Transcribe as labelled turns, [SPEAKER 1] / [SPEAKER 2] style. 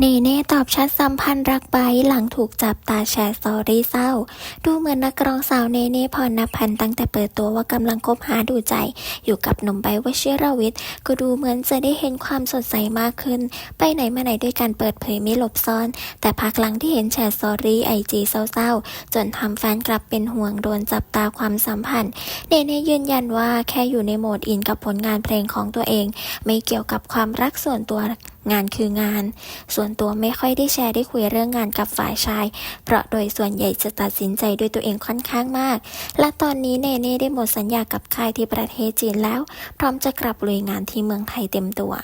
[SPEAKER 1] เนเน่ตอบชัดสัมพันธ์รักไบหลังถูกจับตาแชร์สตอรี่เศร้า ดูเหมือนนักร้องสาวเนเน่พรณพันธ์ตั้งแต่เปิดตัวว่ากำลังคบหาดูใจ อยู่กับหนุ่มไบวชิรวิทย์ก็ดูเหมือนจะได้เห็นความสดใสมากขึ้น ไปไหนมาไหนด้วยการเปิดเผยไม่หลบซ่อน แต่พักหลังที่เห็นแชร์สตอรี่ไอจีเศร้าๆ จนทำแฟนกลับเป็นห่วงโดนจับตาความสัมพันธ์ เนเน่ยืนยันว่าแค่อยู่ในโหมดอินกับผลงานเพลงของตัวเอง ไม่เกี่ยวกับความรักส่วนตัว งานคืองาน ส่วนตัวไม่ค่อยได้แชร์ได้คุยเรื่องงานกับฝ่ายชาย เพราะโดยส่วนใหญ่จะตัดสินใจด้วยตัวเองค่อนข้างมาก และตอนนี้เนเน่ได้หมดสัญญากับค่ายที่ประเทศจีนแล้ว พร้อมจะกลับลุยงานที่เมืองไทยเต็มตัว